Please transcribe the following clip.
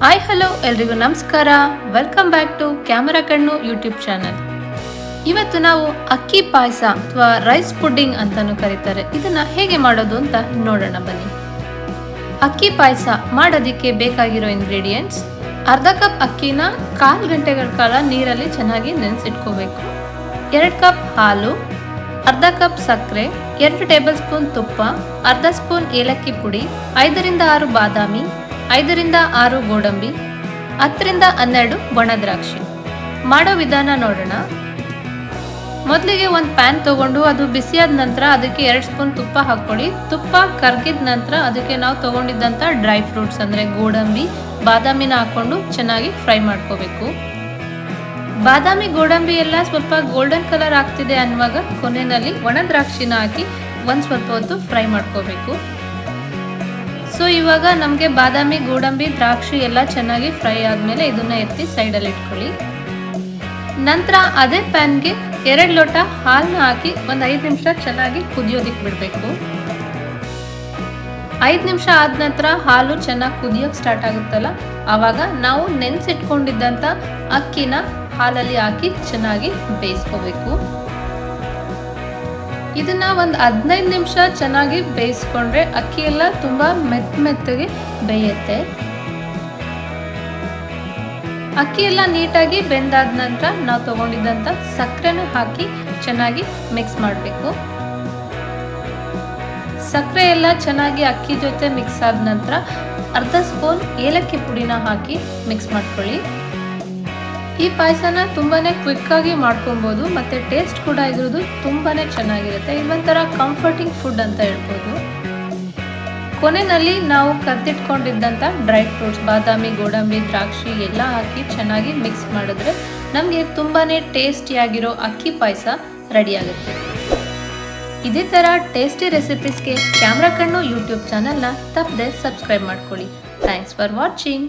Hi hello ಎಲ್ರಿಗೂ ನಮಸ್ಕಾರ. Welcome back to camera Kannu YouTube channel ಇವತ್ತು ನಾವು ಅಕ್ಕಿ ಪಾಯಸ ಅಥವಾ ರೈಸ್ ಪುಡ್ಡಿಂಗ್ ಅಂತಾನು ಕರೀತಾರೆ. ಇದನ್ನ ಹೇಗೆ ಮಾಡೋದು ಅಂತ ನೋಡೋಣ ಬನ್ನಿ. ಅಕ್ಕಿ ಪಾಯಸ ಮಾಡೋದಕ್ಕೆ ಬೇಕಾಗಿರೋ ಇಂಗ್ರೀಡಿಯೆಂಟ್ಸ್ ಅರ್ಧ ಕಪ್ ಅಕ್ಕಿನ ಕಾಲು ಗಂಟೆಗಳ ಕಾಲ ನೀರಲ್ಲಿ ಚೆನ್ನಾಗಿ ನೆನೆಸಿಟ್ಕೋಬೇಕು. ಎರಡು ಕಪ್ ಹಾಲು, ಅರ್ಧ ಕಪ್ ಸಕ್ಕರೆ, ಎರಡು ಟೇಬಲ್ ಸ್ಪೂನ್ ತುಪ್ಪ, ಅರ್ಧ ಸ್ಪೂನ್ ಏಲಕ್ಕಿ ಪುಡಿ, ಐದರಿಂದ ಆರು ಬಾದಾಮಿ ಐದರಿಂದ ಆರು ಗೋಡಂಬಿ, ಹತ್ತರಿಂದ ಹನ್ನೆರಡು ಒಣ ದ್ರಾಕ್ಷಿ. ಮಾಡೋ ವಿಧಾನ ನೋಡೋಣ. ಮೊದಲಿಗೆ ಒಂದು ಪ್ಯಾನ್ ತಗೊಂಡು ಅದು ಬಿಸಿಯಾದ ನಂತರ ಅದಕ್ಕೆ ಎರಡು ಸ್ಪೂನ್ ತುಪ್ಪ ಹಾಕ್ಕೊಳ್ಳಿ. ತುಪ್ಪ ಕರ್ಗಿದ ನಂತರ ಅದಕ್ಕೆ ನಾವು ತೊಗೊಂಡಿದ್ದಂಥ ಡ್ರೈ ಫ್ರೂಟ್ಸ್ ಅಂದರೆ ಗೋಡಂಬಿ, ಬಾದಾಮಿನ ಹಾಕ್ಕೊಂಡು ಚೆನ್ನಾಗಿ ಫ್ರೈ ಮಾಡ್ಕೋಬೇಕು. ಬಾದಾಮಿ, ಗೋಡಂಬಿ ಎಲ್ಲ ಸ್ವಲ್ಪ ಗೋಲ್ಡನ್ ಕಲರ್ ಆಗ್ತಿದೆ ಅನ್ನುವಾಗ ಕೊನೆಯಲ್ಲಿ ಒಣ ದ್ರಾಕ್ಷಿನ ಹಾಕಿ ಒಂದು ಸ್ವಲ್ಪ ಹೊತ್ತು ಫ್ರೈ ಮಾಡ್ಕೋಬೇಕು. ಸೊ ಇವಾಗ ನಮಗೆ ಬಾದಾಮಿ, ಗೋಡಂಬಿ, ದ್ರಾಕ್ಷಿ ಎಲ್ಲ ಚೆನ್ನಾಗಿ ಫ್ರೈ ಆದಮೇಲೆ ಇದನ್ನ ಎತ್ತಿ ಸೈಡಲ್ಲಿ ಇಟ್ಕೊಳ್ಳಿ. ನಂತರ ಅದೇ ಪ್ಯಾನ್ಗೆ ಎರಡು ಲೋಟ ಹಾಲನ್ನ ಹಾಕಿ ಒಂದು ಐದು ನಿಮಿಷ ಚೆನ್ನಾಗಿ ಕುದಿಯೋದಿಕ್ಕೆ ಬಿಡಬೇಕು. ಐದು ನಿಮಿಷ ಆದ ನಂತರ ಹಾಲು ಚೆನ್ನಾಗಿ ಕುದಿಯೋಕ್ಕೆ ಸ್ಟಾರ್ಟ್ ಆಗುತ್ತಲ್ಲ, ಆವಾಗ ನಾವು ನೆನೆಸಿಟ್ಕೊಂಡಿದ್ದಂಥ ಅಕ್ಕಿನ ಹಾಲಲ್ಲಿ ಹಾಕಿ ಚೆನ್ನಾಗಿ ಬೇಯಿಸ್ಕೋಬೇಕು. ಇದನ್ನ ಒಂದು ಹದಿನೈದು ನಿಮಿಷ ಚೆನ್ನಾಗಿ ಬೇಯಿಸ್ಕೊಂಡ್ರೆ ಅಕ್ಕಿ ಎಲ್ಲ ತುಂಬಾ ಮೆತ್ತ ಮೆತ್ತಗೆ ಬೇಯುತ್ತೆ. ಅಕ್ಕಿ ಎಲ್ಲ ನೀಟಾಗಿ ಬೆಂದಾದ ನಂತರ ನಾವು ತಗೊಂಡಿದ್ದಂಥ ಸಕ್ಕರೆನ ಹಾಕಿ ಚೆನ್ನಾಗಿ ಮಿಕ್ಸ್ ಮಾಡಬೇಕು. ಸಕ್ಕರೆ ಎಲ್ಲ ಚೆನ್ನಾಗಿ ಅಕ್ಕಿ ಜೊತೆ ಮಿಕ್ಸ್ ಆದ ನಂತರ ಅರ್ಧ ಸ್ಪೂನ್ ಏಲಕ್ಕಿ ಪುಡಿನ ಹಾಕಿ ಮಿಕ್ಸ್ ಮಾಡ್ಕೊಳ್ಳಿ. ಈ ಪಾಯಸನ ತುಂಬಾ ಕ್ವಿಕ್ ಆಗಿ ಮಾಡ್ಕೊಬೋದು, ಮತ್ತೆ ಟೇಸ್ಟ್ ಕೂಡ ಇರೋದು ತುಂಬಾ ಚೆನ್ನಾಗಿರುತ್ತೆ. ಇದೊಂಥರ ಕಂಫರ್ಟಿಂಗ್ ಫುಡ್ ಅಂತ ಹೇಳ್ಬೋದು. ಕೊನೆಯಲ್ಲಿ ನಾವು ಕದ್ದಿಟ್ಕೊಂಡಿದ್ದಂಥ ಡ್ರೈ ಫ್ರೂಟ್ಸ್ ಬಾದಾಮಿ, ಗೋಡಂಬಿ, ದ್ರಾಕ್ಷಿ ಎಲ್ಲ ಹಾಕಿ ಚೆನ್ನಾಗಿ ಮಿಕ್ಸ್ ಮಾಡಿದ್ರೆ ನಮಗೆ ತುಂಬಾ ಟೇಸ್ಟಿಯಾಗಿರೋ ಅಕ್ಕಿ ಪಾಯಸ ರೆಡಿಯಾಗುತ್ತೆ ಇದೇ ಥರ ಟೇಸ್ಟಿ ರೆಸಿಪೀಸ್ಗೆ ಕ್ಯಾಮ್ರಾ ಕಣ್ಣು ಯೂಟ್ಯೂಬ್ ಚಾನಲ್ನ ತಪ್ಪದೆ ಸಬ್ಸ್ಕ್ರೈಬ್ ಮಾಡ್ಕೊಳ್ಳಿ. Thanks for watching